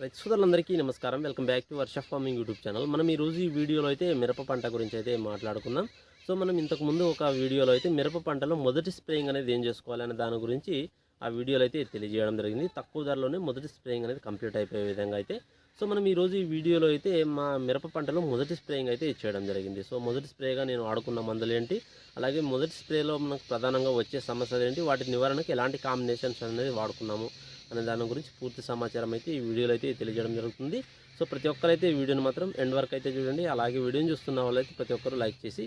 రైతు సోదరులందరికీ నమస్కారం. Welcome back to Varsha farming YouTube channel. మనం ఈ రోజు ఈ వీడియోలో అయితే మిరప పంట గురించి అయితే మాట్లాడుకున్నాం సో మనం ఇంతకుముందు ఒక వీడియోలో అయితే మిరప పంటలో మొదటి స్ప్రేయింగ్ అనేది ఏం చేసుకోవాలనే దాని గురించి ఆ వీడియోలో అయితే తెలియజేయడం జరిగింది. తక్కువ ధరలోనే మొదటి స్ప్రేయింగ్ అనేది కంప్లీట్ అయిపోయే విధంగా అయితే. సో మనం ఈ రోజు ఈ వీడియోలో అయితే మా మిరప పంటలో మొదటి స్ప్రేయింగ్ అయితే చేయడం జరిగింది. సో మొదటి స్ప్రేగా నేను ఆడుకున్న మందులు ఏంటి? అలాగే మొదటి స్ప్రేలో మనకు ప్రధానంగా వచ్చే సమస్యలు ఏంటి? వాటి నివారణకు ఎలాంటి కాంబినేషన్స్ అనేది వాడుకున్నాము? అనే దాని గురించి పూర్తి సమాచారం అయితే ఈ వీడియోలో అయితే తెలియజేయడం జరుగుతుంది. సో ప్రతి ఒక్కరైతే ఈ వీడియోని మాత్రం ఎండ్ వరకు అయితే చూడండి. అలాగే వీడియోని చూస్తున్న వాళ్ళైతే ప్రతి ఒక్కరు లైక్ చేసి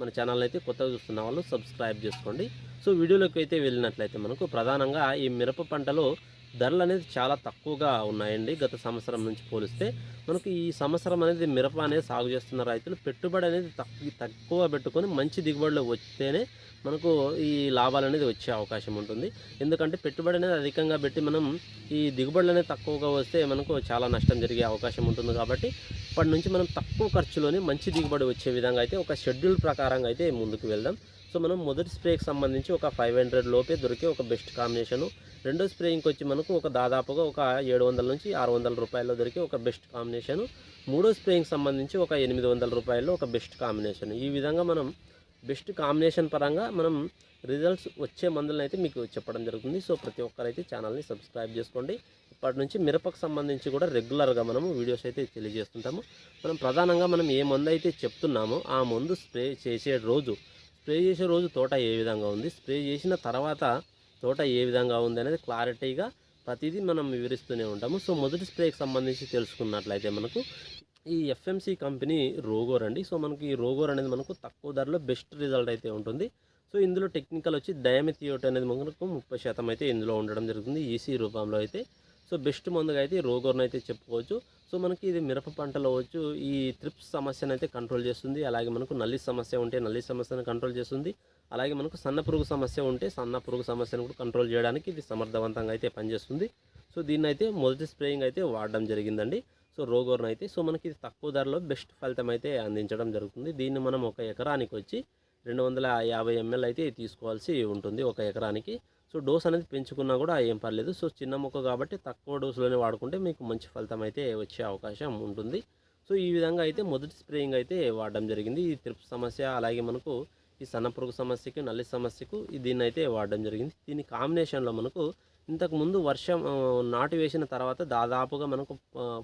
మన ఛానల్ అయితే కొత్తగా చూస్తున్న వాళ్ళు సబ్స్క్రైబ్ చేసుకోండి. సో వీడియోలోకి అయితే వెళ్ళినట్లయితే మనకు ప్రధానంగా ఈ మిరప పంటలో ధరలు అనేది చాలా తక్కువగా ఉన్నాయండి. గత సంవత్సరం నుంచి పోలిస్తే మనకు ఈ సంవత్సరం అనేది మిరప అనేది సాగు చేస్తున్న రైతులు పెట్టుబడి అనేది తక్కువ తక్కువ పెట్టుకొని మంచి దిగుబడిలో వస్తేనే మనకు ఈ లాభాలు అనేది వచ్చే అవకాశం ఉంటుంది. ఎందుకంటే పెట్టుబడి అనేది అధికంగా పెట్టి మనం ఈ దిగుబడులు అనేది తక్కువగా వస్తే మనకు చాలా నష్టం జరిగే అవకాశం ఉంటుంది కాబట్టి ఇప్పటి నుంచి మనం తక్కువ ఖర్చులోనే మంచి దిగుబడి వచ్చే విధంగా అయితే ఒక షెడ్యూల్ ప్రకారంగా అయితే ముందుకు వెళ్దాం. సో మనం మొదటి స్ప్రేకి సంబంధించి ఒక ఫైవ్ హండ్రెడ్ లోపే దొరికే ఒక బెస్ట్ కాంబినేషను రెండో స్ప్రేయింగ్కి వచ్చి మనకు ఒక దాదాపుగా ఒక ఏడు వందల నుంచి ఆరు వందల రూపాయల్లో దొరికే ఒక బెస్ట్ కాంబినేషను. మూడో స్ప్రేయింగ్ సంబంధించి ఒక ఎనిమిది వందల రూపాయల్లో ఒక బెస్ట్ కాంబినేషన్. ఈ విధంగా మనం బెస్ట్ కాంబినేషన్ పరంగా మనం రిజల్ట్స్ వచ్చే మందులను అయితే మీకు చెప్పడం జరుగుతుంది. సో ప్రతి ఒక్కరైతే ఛానల్ని సబ్స్క్రైబ్ చేసుకోండి. ఇప్పటి నుంచి మిరపకు సంబంధించి కూడా రెగ్యులర్గా మనము వీడియోస్ అయితే తెలియజేస్తుంటాము. మనం ప్రధానంగా మనం ఏ మందు అయితే చెప్తున్నామో ఆ మందు స్ప్రే చేసే రోజు స్ప్రే చేసే రోజు తోట ఏ విధంగా ఉంది స్ప్రే చేసిన తర్వాత తోట ఏ విధంగా ఉంది అనేది క్లారిటీగా ప్రతిదీ మనం వివరిస్తూనే ఉంటాము. సో మొదటి స్ప్రేకి సంబంధించి తెలుసుకున్నట్లయితే మనకు ఈ ఎఫ్ఎంసి కంపెనీ రోగోర్ అండి సో మనకి ఈ రోగోర్ అనేది మనకు తక్కువ ధరలో బెస్ట్ రిజల్ట్ అయితే ఉంటుంది. సో ఇందులో టెక్నికల్ వచ్చి డయామిథియోట్ అనేది మనకు ముప్పై శాతం అయితే ఇందులో ఉండడం జరుగుతుంది. ఈసీ రూపంలో అయితే సో బెస్ట్ మందుగా అయితే ఈ రోగోర్ని అయితే చెప్పుకోవచ్చు. సో మనకి ఇది మిరప పంటలో వచ్చు ఈ త్రిప్స్ సమస్యను అయితే కంట్రోల్ చేస్తుంది. అలాగే మనకు నల్లి సమస్య ఉంటే నల్లి సమస్యను కంట్రోల్ చేస్తుంది. అలాగే మనకు సన్న పురుగు సమస్య ఉంటే సన్న పురుగు సమస్యను కూడా కంట్రోల్ చేయడానికి ఇది సమర్థవంతంగా అయితే పనిచేస్తుంది. సో దీన్ని అయితే మొదటి స్ప్రేయింగ్ అయితే వాడడం జరిగిందండి. సో రోగోర్న్ అయితే సో మనకి ఇది తక్కువ ధరలో బెస్ట్ ఫలితం అయితే అందించడం జరుగుతుంది. దీన్ని మనం ఒక ఎకరానికి వచ్చి రెండు వందల యాభై ఎంఎల్ అయితే తీసుకోవాల్సి ఉంటుంది ఒక ఎకరానికి. సో డోస్ అనేది పెంచుకున్నా కూడా ఏం పర్లేదు. సో చిన్న మొక్క కాబట్టి తక్కువ డోసులోనే వాడుకుంటే మీకు మంచి ఫలితం అయితే వచ్చే అవకాశం ఉంటుంది. సో ఈ విధంగా అయితే మొదటి స్ప్రేయింగ్ అయితే వాడడం జరిగింది. ఈ త్రిప్ సమస్య అలాగే మనకు ఈ సన్నపురుగు సమస్యకు సమస్యకి నల్లి సమస్యకు దీన్ని అయితే వాడడం జరిగింది. దీని కాంబినేషన్లో మనకు ఇంతకుముందు వర్షం నాటు వేసిన తర్వాత దాదాపుగా మనకు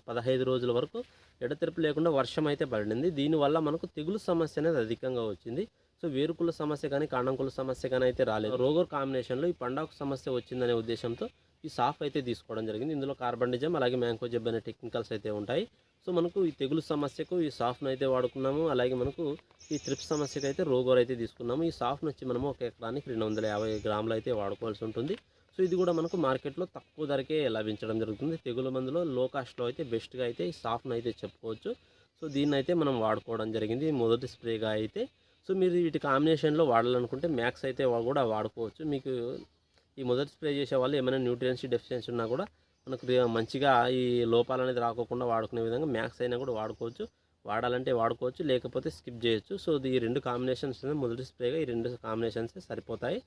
పదహైదు రోజుల వరకు ఎడతెరపు లేకుండా వర్షం అయితే పడింది. దీనివల్ల మనకు తెగులు సమస్య అనేది అధికంగా వచ్చింది. సో వేరుకుల సమస్య కానీ కాండంకుల సమస్య కానీ అయితే రాలేదు. రోగర్ కాంబినేషన్లో ఈ పండాకు సమస్య వచ్చిందనే ఉద్దేశంతో ఈ సాఫ్ అయితే తీసుకోవడం జరిగింది. ఇందులో కార్బండిజం అలాగే మ్యాంకో జబ్ అనే టెక్నికల్స్ అయితే ఉంటాయి. సో మనకు ఈ తెగులు సమస్యకు ఈ సాఫ్ను అయితే వాడుకున్నాము. అలాగే మనకు ఈ త్రిప్స్ సమస్యకు అయితే రోగోర్ అయితే తీసుకున్నాము. ఈ సాఫ్ను వచ్చి మనము ఒక ఎకరానికి రెండు వందల యాభై గ్రాములు అయితే వాడుకోవాల్సి ఉంటుంది. సో ఇది కూడా మనకు మార్కెట్లో తక్కువ ధరకే లభించడం జరుగుతుంది. తెగుల మందులో లో కాస్ట్లో అయితే బెస్ట్గా అయితే ఈ సాఫ్ను అయితే చెప్పుకోవచ్చు. సో దీన్ని అయితే మనం వాడుకోవడం జరిగింది. మొదటి స్ప్రేగా అయితే సో మీరు వీటి కాంబినేషన్లో వాడాలనుకుంటే మ్యాక్స్ అయితే కూడా వాడుకోవచ్చు. మీకు ఈ మొదటి స్ప్రే చేసే వాళ్ళు ఏమైనా న్యూట్రియన్స్ డెఫిషియన్సీ ఉన్నా కూడా మనకు మంచిగా ఈ లోపాలు అనేది రాకోకుండా వాడుకునే విధంగా మ్యాక్స్ అయినా కూడా వాడుకోవచ్చు. వాడాలంటే వాడుకోవచ్చు లేకపోతే స్కిప్ చేయొచ్చు. సో ఇది ఈ రెండు కాంబినేషన్స్ మొదటి స్ప్రేగా ఈ రెండు కాంబినేషన్స్ సరిపోతాయి.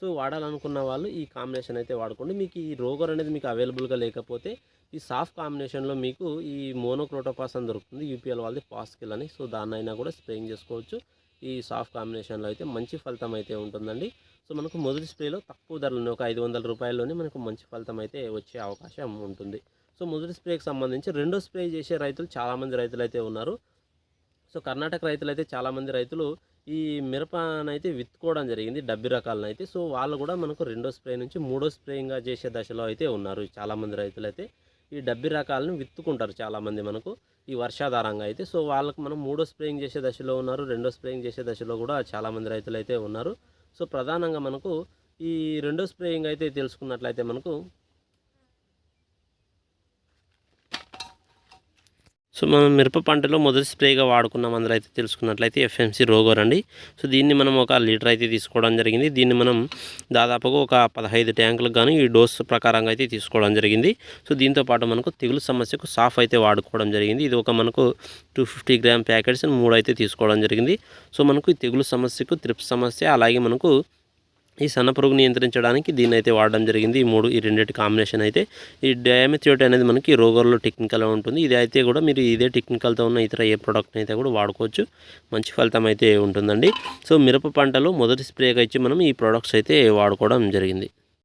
సో వాడాలనుకున్న వాళ్ళు ఈ కాంబినేషన్ అయితే వాడుకోండి. మీకు ఈ రోగర్ అనేది మీకు అవైలబుల్గా లేకపోతే ఈ సాఫ్ట్ కాంబినేషన్లో మీకు ఈ మోనోక్రోటోపాస్ అని దొరుకుతుంది యూపీఎల్ వాళ్ళది పాస్కిల్ అని. సో దాన్నైనా కూడా స్ప్రేయింగ్ చేసుకోవచ్చు. ఈ సాఫ్ట్ కాంబినేషన్లో అయితే మంచి ఫలితం అయితే ఉంటుందండి. సో మనకు మొదటి స్ప్రేలో తక్కువ ధరలోనే ఒక ఐదు వందల రూపాయల్లోనే మనకు మంచి ఫలితం అయితే వచ్చే అవకాశం ఉంటుంది. సో మొదటి స్ప్రేకి సంబంధించి రెండో స్ప్రే చేసే రైతులు చాలామంది రైతులు అయితే ఉన్నారు. సో కర్ణాటక రైతులు అయితే చాలామంది రైతులు ఈ మిరపనైతే విత్తుకోవడం జరిగింది డబ్బి రకాలనైతే సో వాళ్ళు కూడా మనకు రెండో స్ప్రే నుంచి మూడో స్ప్రేయింగ్గా చేసే దశలో అయితే ఉన్నారు చాలామంది రైతులు అయితే ఈ డబ్బి రకాలను విత్తుకుంటారు చాలామంది మనకు. ఈ వర్షాధారంగా అయితే. సో వాళ్ళకి మనం మూడో స్ప్రేయింగ్ చేసే దశలో ఉన్నారు. రెండో స్ప్రేయింగ్ చేసే దశలో కూడా చాలామంది రైతులు అయితే ఉన్నారు. సో ప్రధానంగా మనకు ఈ రెండో స్ప్రేయింగ్ అయితే తెలుసుకున్నట్లయితే మనకు సో మనం మిరప పంటలో మొదటి స్ప్రేగా వాడుకున్నాం అందరూ అయితే తెలుసుకున్నట్లయితే ఎఫ్ఎంసి రోగోర్ అండి సో దీన్ని మనం ఒక లీటర్ అయితే తీసుకోవడం జరిగింది. దీన్ని మనం దాదాపుగా ఒక పదహైదు ట్యాంకులకు గాను ఈ డోస్ ప్రకారంగా అయితే తీసుకోవడం జరిగింది. సో దీంతో పాటు మనకు తెగులు సమస్యకు సాఫ్ అయితే వాడుకోవడం జరిగింది. ఇది ఒక మనకు టూ ఫిఫ్టీ గ్రామ్ ప్యాకెట్స్ మూడు అయితే తీసుకోవడం జరిగింది. సో మనకు ఈ తెగులు సమస్యకు త్రిప్ సమస్య అలాగే మనకు ఈ సన్న పురుగు నియంత్రించడానికి దీన్ని అయితే వాడడం జరిగింది. ఈ మూడు ఈ రెండింటి కాంబినేషన్ అయితే ఈ డయామెథియోట్ అనేది మనకి రోగర్లో టెక్నికల్ ఉంటుంది. ఇది అయితే కూడా మీరు ఇదే టెక్నికల్తో ఉన్న ఇతర ఏ ప్రోడక్ట్ని అయితే కూడా వాడుకోవచ్చు. మంచి ఫలితం అయితే ఉంటుందండి. సో మిరప పంటలో మొదటి స్ప్రేగా ఇచ్చి మనం ఈ ప్రోడక్ట్స్ అయితే వాడుకోవడం జరిగింది.